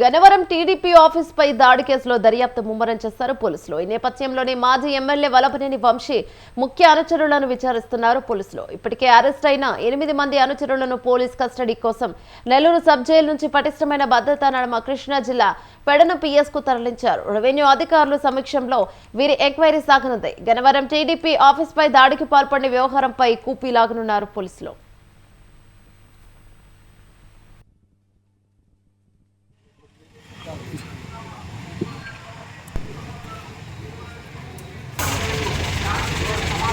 Gannavaram TDP office పై దాడి కేసులో దర్యాప్తు ముమ్మరం చేస్తారు పోలీసులు. ఈ నేపథ్యంలోనే మాజీ ఎమ్మెల్యే వలపనేని వంశీ ముఖ్య అనుచరులను విచారిస్తున్నారు పోలీసులు. ఇప్పటికే అరెస్ట్ అయిన ఎనిమిది మంది అనుచరులను పోలీస్ కస్టడీ కోసం నెల్లూరు సబ్ జైలు నుంచి పటిష్టమైన భద్రతా నడమ కృష్ణా జిల్లా పెడన పిఎస్కు తరలించారు. రెవెన్యూ అధికారుల సమక్షంలో వీరి ఎంక్వైరీ సాగనుంది. గనవరం టీడీపీ ఆఫీస్ పై దాడికి పాల్పడిన వ్యవహారంపై కూపీ లాగనున్నారు పోలీసులు.